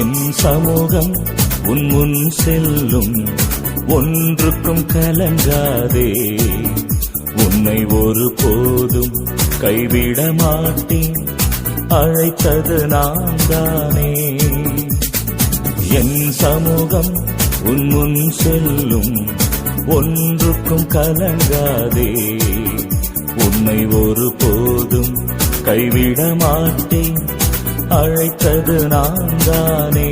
என் சமூகம் உன் முன் செல்லும். ஒன்றுக்கும் கலங்காதே. உன்னை ஒரு போதும் கைவிட மாட்டேன். அழைத்தது நான் தானே. என் சமூகம் உன் முன் செல்லும். ஒன்றுக்கும் கலங்காதே. உன்னை ஒரு போதும் கைவிட மாட்டேன். அழைத்தது நான் தானே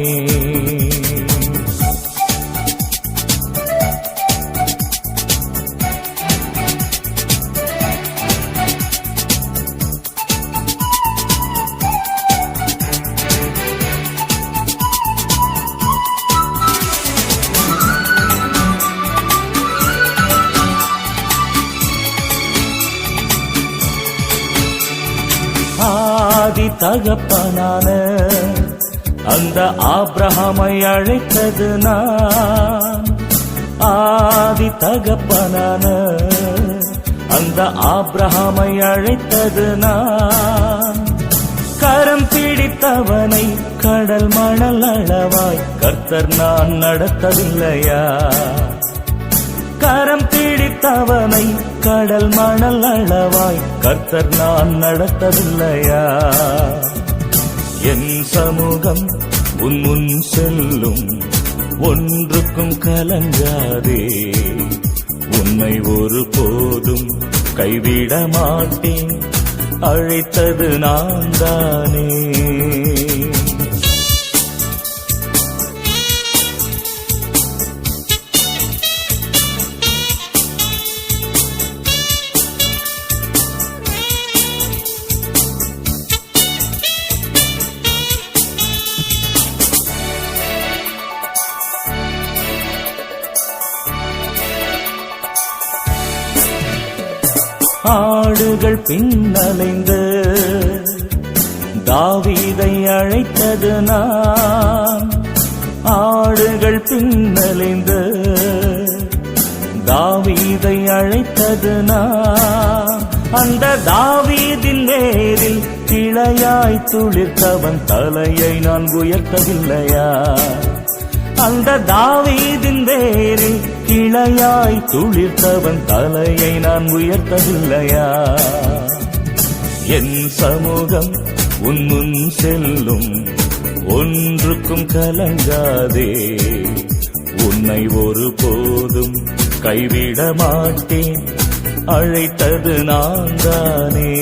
ஆதி தகப்பனான அந்த ஆப்ரஹாமை அழைத்தது நான். ஆதி தகப்பனான அந்த ஆப்ரஹாமை அழைத்தது நான். கரம் பிடித்தவனை கடல் மணல் அளவாய் கர்த்தர் நான் நடத்தவில்லையா? தவனை கடல் மணல் அளவாய் கர்த்தர் நான் நடத்தவில்லையா? என் சமூகம் உன் முன் செல்லும் ஒன்றுக்கும் கலங்காதே. உன்னை ஒரு போதும் கைவிட மாட்டேன் அழைத்தது நான் தானே ஆடுகள் பின்னலைந்து தாவீதை அழைத்தது நான். ஆடுகள் பின்னலைந்து தாவீதை அழைத்தது நான். அந்த தாவீதின் நேரில் கிளையாய் துளிர்த்தவன் தலையை நான் உயர்த்தவில்லையா? அந்த தாவீ கிளையாய் துளிர்த்தவன் தலையை நான் உயர்த்தவில்லையா? என் சமூகம் உன் முன் செல்லும் ஒன்றுக்கும் கலங்காதே. உன்னை ஒரு போதும் கைவிட மாட்டேன் அழைத்தது நான் தானே